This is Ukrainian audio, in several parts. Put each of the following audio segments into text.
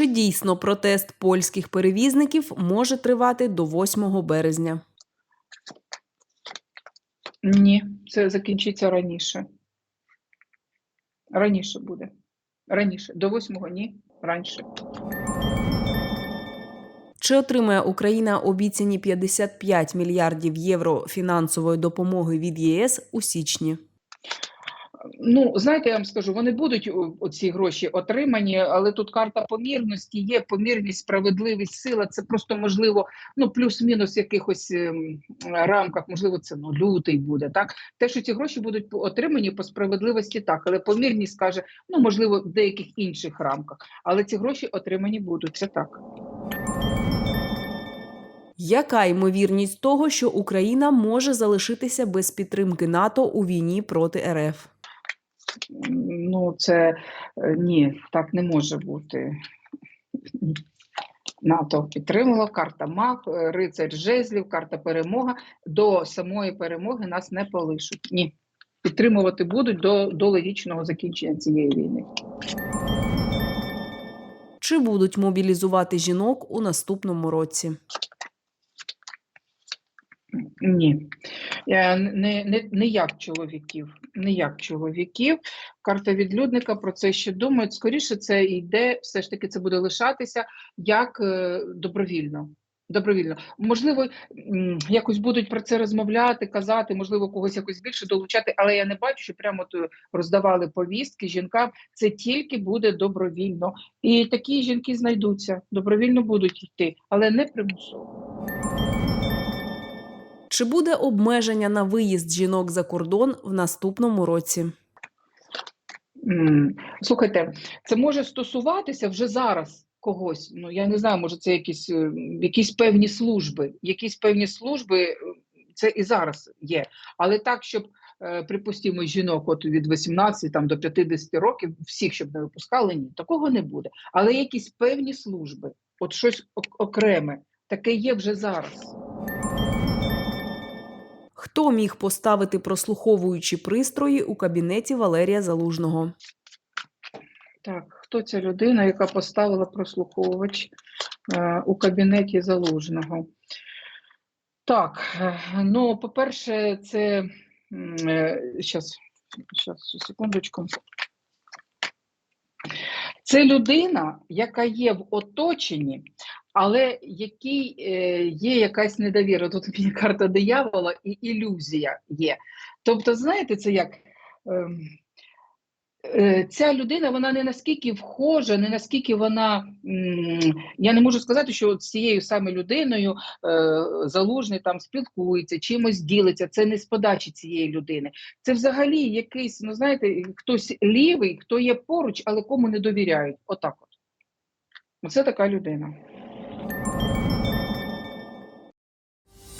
Чи дійсно протест польських перевізників може тривати до 8 березня? Ні, це закінчиться раніше. Раніше буде. Раніше. До 8-го ні, раніше. Чи отримає Україна обіцяні 55 мільярдів євро фінансової допомоги від ЄС у січні? Ну, знаєте, я вам скажу, вони будуть оці гроші отримані, але тут карта помірності є, помірність, справедливість, сила. Це просто можливо, ну плюс-мінус в якихось ем, рамках, можливо, це ну лютий буде. Так, те, що ці гроші будуть отримані по справедливості, так, але помірність каже, ну можливо, в деяких інших рамках, але ці гроші отримані будуть. Це так. Яка ймовірність того, що Україна може залишитися без підтримки НАТО у війні проти РФ? Ну, це е, ні, так не може бути. НАТО підтримало, карта Маг, е, рицарь жезлів, карта перемога. До самої перемоги нас не полишуть. Ні. Підтримувати будуть до, до логічного закінчення цієї війни. Чи будуть мобілізувати жінок у наступному році? Ні. Е, Не, не, не як чоловіків. Не як чоловіків. Карта відлюдника про це ще думають. Скоріше це йде, все ж таки це буде лишатися як е, добровільно. Добровільно. Можливо, якось будуть про це розмовляти, казати, можливо, когось якось більше долучати, але я не бачу, що прямо то роздавали повістки жінкам. Це тільки буде добровільно. І такі жінки знайдуться, добровільно будуть йти, але не примусово. Чи буде обмеження на виїзд жінок за кордон в наступному році? Слухайте, це може стосуватися вже зараз когось. Ну я не знаю, може це якісь, е, якісь певні служби. Якісь певні служби е, це і зараз є. Але так, щоб е, припустимо, жінок от від 18 там, до 50 років, всіх, щоб не випускали, ні, такого не буде. Але якісь певні служби, от щось окреме, таке є вже зараз. Хто міг поставити прослуховуючі пристрої у кабінеті Валерія Залужного? Так, хто ця людина, яка поставила прослуховувач е, у кабінеті залужного? Так, е, ну, по-перше, це зараз, зараз, секундочку. Це людина, яка є в оточенні, але якій е, є якась недовіра. Тут мені карта диявола і ілюзія є. Тобто, знаєте, це як. ем, е, Ця людина вона не наскільки вхожа, не наскільки вона. м, Я не можу сказати, що з цією саме людиною е, залужний там спілкується, чимось ділиться. Це не з подачі цієї людини. Це взагалі якийсь, ну знаєте, хтось лівий, хто є поруч, але кому не довіряють. Отак от. Оце така людина.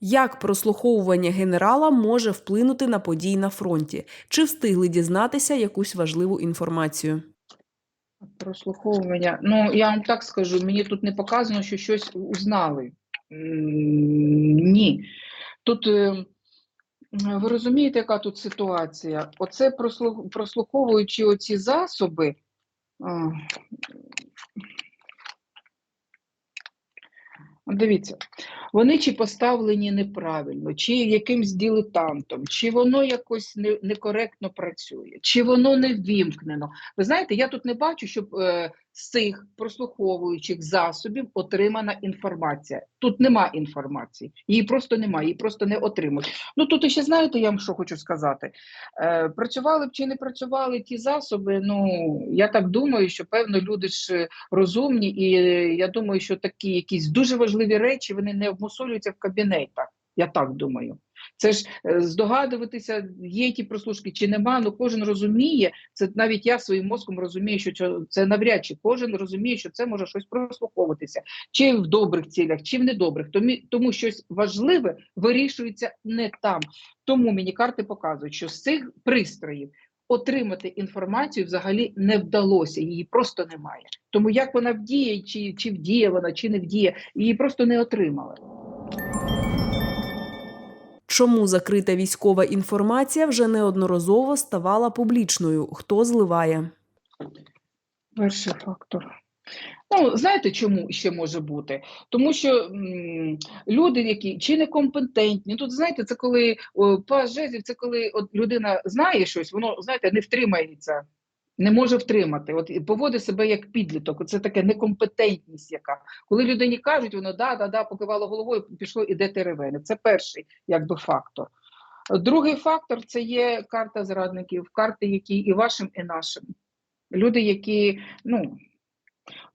Як прослуховування генерала може вплинути на події на фронті? Чи встигли дізнатися якусь важливу інформацію? Прослуховування. Ну, я вам так скажу, мені тут не показано, що щось узнали. Ні. Тут е, ви розумієте, яка тут ситуація? Оце прослуховуючи оці засоби. Дивіться, вони чи поставлені неправильно, чи якимсь дилетантом, чи воно якось не, некоректно працює, чи воно не ввімкнено. Ви знаєте, я тут не бачу, щоб е, цих прослуховуючих засобів отримана інформація. Тут нема інформації, її просто немає, її просто не отримують. Ну тут ще знаєте, я вам що хочу сказати. Е, працювали б чи не працювали ті засоби. Ну я так думаю, що певно люди ж розумні, і е, я думаю, що такі якісь дуже важливі речі вони не обмусолюються в кабінетах. Я так думаю. Це ж е, здогадуватися, є ті прослушки чи нема. Ну кожен розуміє. Це навіть я своїм мозком розумію, що це, навряд чи кожен розуміє, що це може щось прослуховуватися, чи в добрих цілях, чи в недобрих. Тому щось важливе вирішується не там. Тому мені карти показують, що з цих пристроїв отримати інформацію взагалі не вдалося, її просто немає. Тому як вона вдіє, чи, чи вдіє вона, чи не вдіє, її просто не отримали. Чому закрита військова інформація вже неодноразово ставала публічною? Хто зливає? Перший фактор. Ну, знаєте, чому ще може бути? Тому що м, люди, які чи некомпетентні, тут знаєте, це коли жезлів, це коли от людина знає щось, воно знаєте, не втримається, не може втримати. От і поводить себе як підліток. Це таке некомпетентність, яка коли людині кажуть, воно да, да, да, покивало головою, пішло іде теревене. Це перший якби фактор. Другий фактор це є карта зрадників, карти, які і вашим, і нашим. Люди, які ну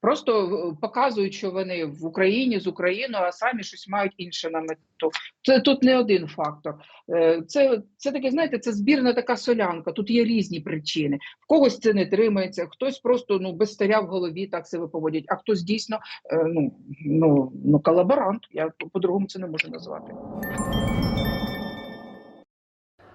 просто е, показують, що вони в Україні з Україною, а самі щось мають інше на мету. Це тут не один фактор. Е, Це, це таке, знаєте, це збірна така солянка. Тут є різні причини. В когось це не тримається, хтось просто ну без старя в голові так себе поводять, а хтось дійсно е, ну, ну, ну колаборант. Я по-другому це не можу назвати.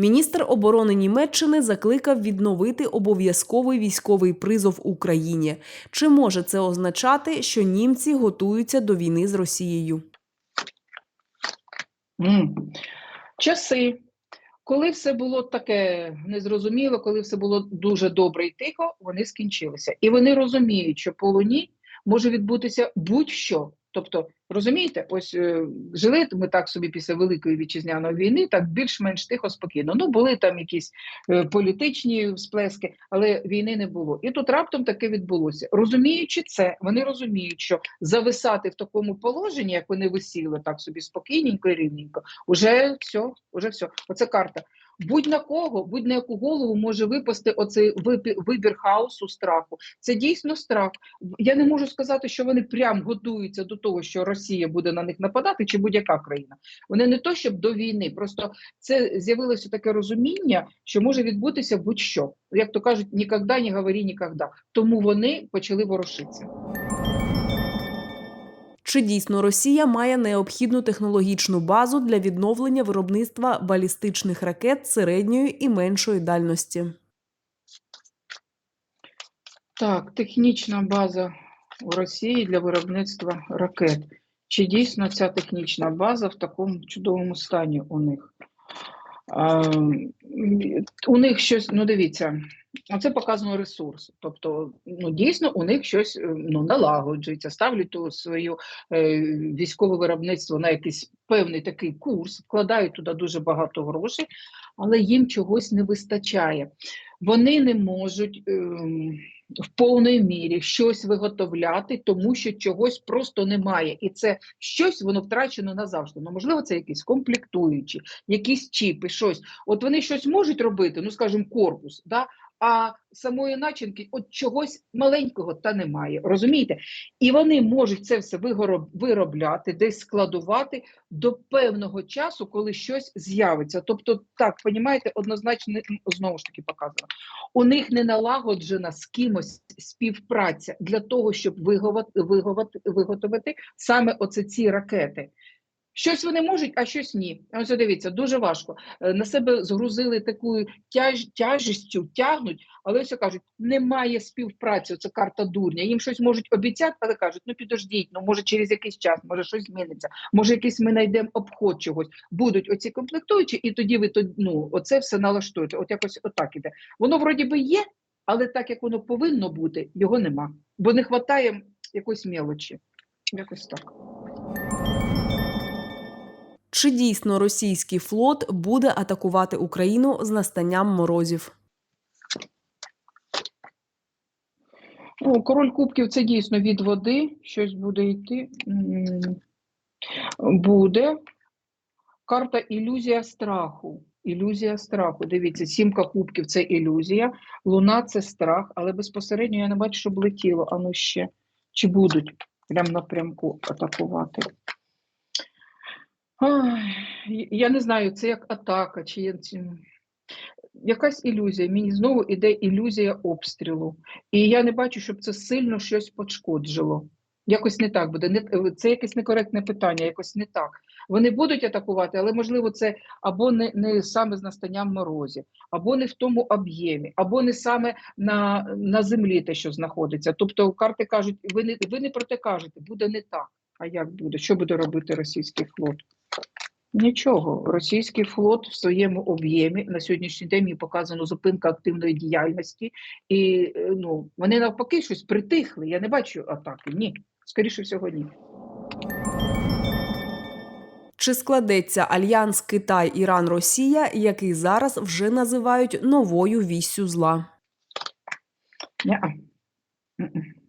Міністр оборони Німеччини закликав відновити обов'язковий військовий призов Україні. Чи може це означати, що німці готуються до війни з Росією? М. Часи, коли все було таке незрозуміло, коли все було дуже добре і тихо, вони скінчилися. І вони розуміють, що по луні може відбутися будь-що. Тобто, розумієте, ось е, жили ми так собі після Великої вітчизняної війни, так більш-менш тихо, спокійно. Ну, були там якісь е, політичні всплески, але війни не було. І тут раптом таке відбулося. Розуміючи це, вони розуміють, що зависати в такому положенні, як вони висіли, так собі спокійненько і рівненько, уже все, уже все. Оце карта. Будь на кого, будь на яку голову може випасти оцей вибір хаосу, страху. Це дійсно страх. Я не можу сказати, що вони прям готуються до того, що Росія буде на них нападати, чи будь-яка країна. Вони не то, щоб до війни, просто це з'явилося таке розуміння, що може відбутися будь-що. Як то кажуть, ніколи не говори ніколи. Тому вони почали ворушитися. Чи дійсно Росія має необхідну технологічну базу для відновлення виробництва балістичних ракет середньої і меншої дальності? Так, технічна база у Росії для виробництва ракет. Чи дійсно ця технічна база в такому чудовому стані у них? А, у них щось, ну дивіться, оце показано ресурс. Тобто, ну дійсно у них щось е, ну, налагоджується, ставлять ту свою е, військове виробництво на якийсь певний такий курс, вкладають туди дуже багато грошей, але їм чогось не вистачає. Вони не можуть. ем, в повної мірі щось виготовляти, тому що чогось просто немає. І це щось воно втрачено назавжди. Ну, можливо, це якісь комплектуючі, якісь чіпи, щось. От вони щось можуть робити, ну скажімо, корпус, да? А самої начинки от чогось маленького та немає. Розумієте? І вони можуть це все виробляти, десь складувати до певного часу, коли щось з'явиться. Тобто, так, понімаєте, однозначно знову ж таки показано у них не налагоджена з кимось співпраця для того, щоб виготовити саме оце ці ракети. Щось вони можуть, а щось ні. Ось дивіться, дуже важко. Е, На себе згрузили таку тяж, тяжістю, тягнуть, але ось кажуть, немає співпраці. Це карта дурня. Їм щось можуть обіцяти, але кажуть, ну підождіть, ну може через якийсь час, може щось зміниться, може якийсь ми знайдемо обход чогось. Будуть оці комплектуючі, і тоді ви ну, оце все налаштуєте. От якось отак іде. Воно вроді би є, але так як воно повинно бути, його нема. Бо не вистачає якоїсь мелочі. Якось так. Чи дійсно російський флот буде атакувати Україну з настанням морозів? Ну, король кубків це дійсно від води, щось буде йти. Буде. Карта ілюзія страху. Ілюзія страху. Дивіться, сімка кубків це ілюзія, луна це страх, але безпосередньо я не бачу, щоб летіло. А ну ще. Чи будуть прям напрямку атакувати? Я не знаю, це як атака, чи якась ілюзія. Мені знову іде ілюзія обстрілу. І я не бачу, щоб це сильно щось пошкоджило. Якось не так буде. Це якесь некоректне питання, якось не так. Вони будуть атакувати, але можливо це або не, не саме з настанням морозів, або не в тому об'ємі, або не саме на, на землі те, що знаходиться. Тобто карти кажуть, ви не, ви не про те кажете, буде не так. А як буде? Що буде робити російський флот? Нічого. Російський флот в своєму об'ємі на сьогоднішній день показано зупинка активної діяльності, і е, ну вони навпаки щось притихли. Я не бачу атаки. Ні, скоріше всього, ні. Чи складеться альянс Китай, Іран, Росія, який зараз вже називають новою віссю зла? М-м.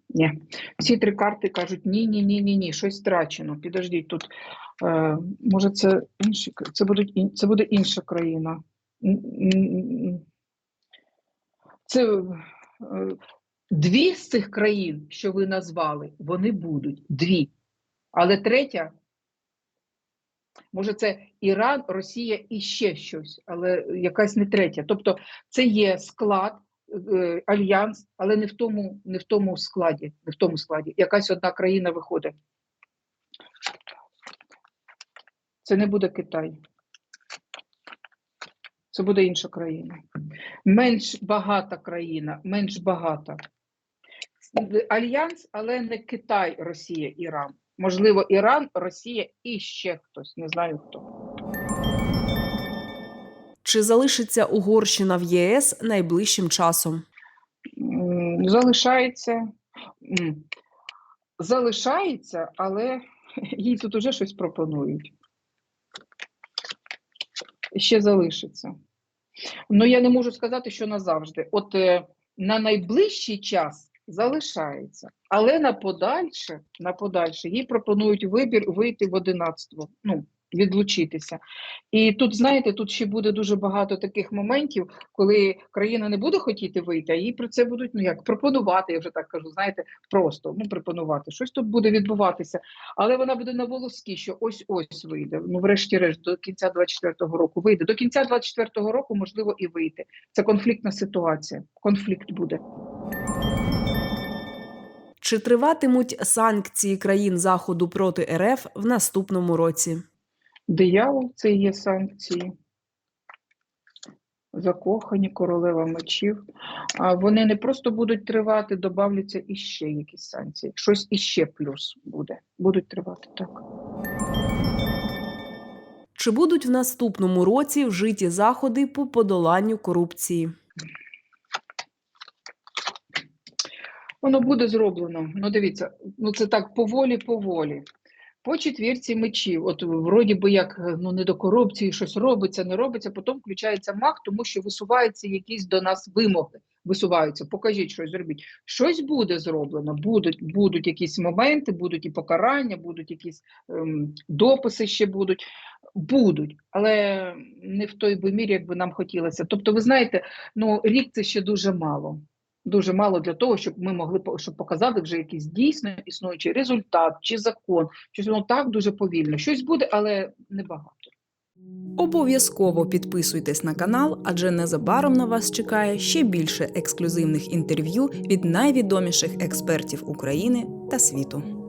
Ні. Всі три карти кажуть ні, ні, ні, ні, ні, щось страчено. Підождіть тут. Е, може, це інші це будуть це буде інша країна. Це е, дві з цих країн, що ви назвали, вони будуть дві. Але третя, може, це Іран, Росія і ще щось, але якась не третя. Тобто, це є склад е, альянс, але не в тому, не в тому складі, не в тому складі. Якась одна країна виходить. Це не буде Китай. Це буде інша країна. Менш багата країна, менш багата. Альянс, але не Китай, Росія, Іран. Можливо, Іран, Росія і ще хтось. Не знаю хто. Чи залишиться Угорщина в ЄС найближчим часом? Залишається. Залишається, але їй тут уже щось пропонують. Ще залишиться. Ну, я не можу сказати, що назавжди. От е, на найближчий час залишається, але на подальше, на подальше їй пропонують вибір вийти в одинадцтво, ну, відлучитися. І тут, знаєте, тут ще буде дуже багато таких моментів, коли країна не буде хотіти вийти, а їй про це будуть ну як пропонувати, я вже так кажу, знаєте, просто ну пропонувати. Щось тут буде відбуватися, але вона буде на волоски, що ось ось вийде. Ну, врешті-решт, до кінця 24-го року вийде. До кінця 24-го року можливо і вийти. Це конфліктна ситуація. Конфлікт буде. Чи триватимуть санкції країн Заходу проти РФ в наступному році? Диявол це є санкції. Закохані, королева мечів. А вони не просто будуть тривати, додавляться іще якісь санкції. Щось іще плюс буде. Будуть тривати так. Чи будуть в наступному році вжиті заходи по подоланню корупції? Воно буде зроблено. Ну, дивіться, ну це так поволі-поволі. По четвірці мечів, от вроді би як е, ну не до корупції, щось робиться, не робиться, потім включається маг, тому що висуваються якісь до нас вимоги. Висуваються, покажіть щось, зробіть. Щось буде зроблено, будуть, будуть якісь моменти, будуть і покарання, будуть якісь ем, дописи ще будуть, будуть, але не в той би мірі, як би нам хотілося. Тобто, ви знаєте, ну рік це ще дуже мало. Дуже мало для того, щоб ми могли щоб показати вже якийсь дійсно існуючий результат чи закон. Щось воно так дуже повільно. Щось буде, але небагато. Обов'язково підписуйтесь на канал, адже незабаром на вас чекає ще більше ексклюзивних інтерв'ю від найвідоміших експертів України та світу.